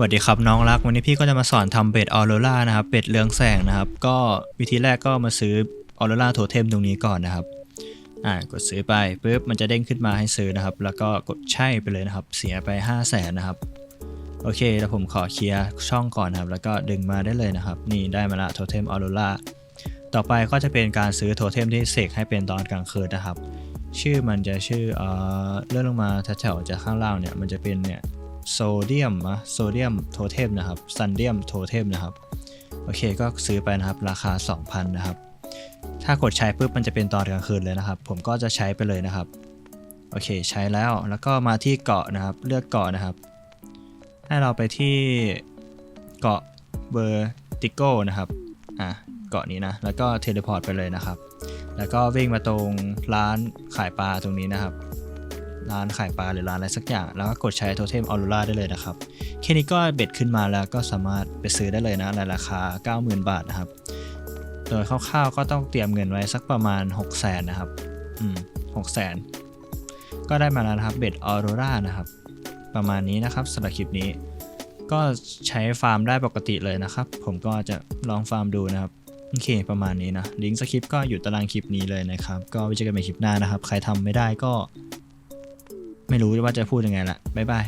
วัสดีครับน้องรักวันนี้พี่ก็จะมาสอนทำเบ็ดออโรรานะครับเบ็ดเรืองแสงนะครับ ก็วิธีแรกก็มาซื้อออโรราโทเทมตรงนี้ก่อนนะครับอ่ากดซื้อไปปุ๊บมันจะเด้งขึ้นมาให้ซื้อนะครับ แล้วก็กดใช่ไปเลยนะครับ เสียไป 5 0 0แสนนะครับโอเคแล้วผมขอเคลียร์ช่องก่อนครับ แล้วก็ดึงมาได้เลยนะครับ นี่ได้มาละโทเทมออโรราต่อไปก็จะเป็นการซื้อโทเทมที่เสกให้เป็นตอนกลางคืนนะครับ ชื่อมันจะชื่อเอ่อเลื่อนลงมาแถวๆจากข้างล่างเนี่ยมันจะเป็นเนี่ย โซเดียมอะโซเดียมโทเทมนะครับซันเดียมโทเทมนะครับโอเคก็ซื้อไปนะครับราคา 2,000 นะครับ ถ้ากดใช้ปุ๊บมันจะเป็นตอนกลางคืนเลยนะครับ ผมก็จะใช้ไปเลยนะครับโอเคใช้แล้วแล้วก็มาที่เกาะนะครับเลือกเกาะนะครับ ให้เราไปที่เกาะเบอร์ติโก้นะครับอะเกาะนี้นะแล้วก็เทเลพอร์ตไปเลยนะครับ แล้วก็วิ่งมาตรงร้านขายปลาตรงนี้นะครับ ร้านขายปลาหรือร้านอะไรสักอย่าง แล้วก็กดใช้โทเทมออรูราได้เลยนะครับ แค่นี้ก็เบ็ดขึ้นมาแล้วก็สามารถไปซื้อได้เลยนะในราคา 90,000 บาทนะครับ โดยคร่าวๆก็ต้องเตรียมเงินไว้สักประมาณ 6 0 0 0 0นนะครับ อืมหกแสนก็ได้มาแล้วนะครับเบ็ดออโรรานะครับ ประมาณนี้นะครับสำหรับคลิปนี้ ก็ใช้ฟาร์มได้ปกติเลยนะครับ ผมก็จะลองฟาร์มดูนะครับโอเค ประมาณนี้นะ ลิงก์สคริปต์ก็อยู่ตารางคลิปนี้เลยนะครับ ก็ไว้เจอกันใหม่คลิปหน้านะครับ ใครทำไม่ได้ก็ ไม่รู้ว่าจะพูดยังไงละบ๊ายบาย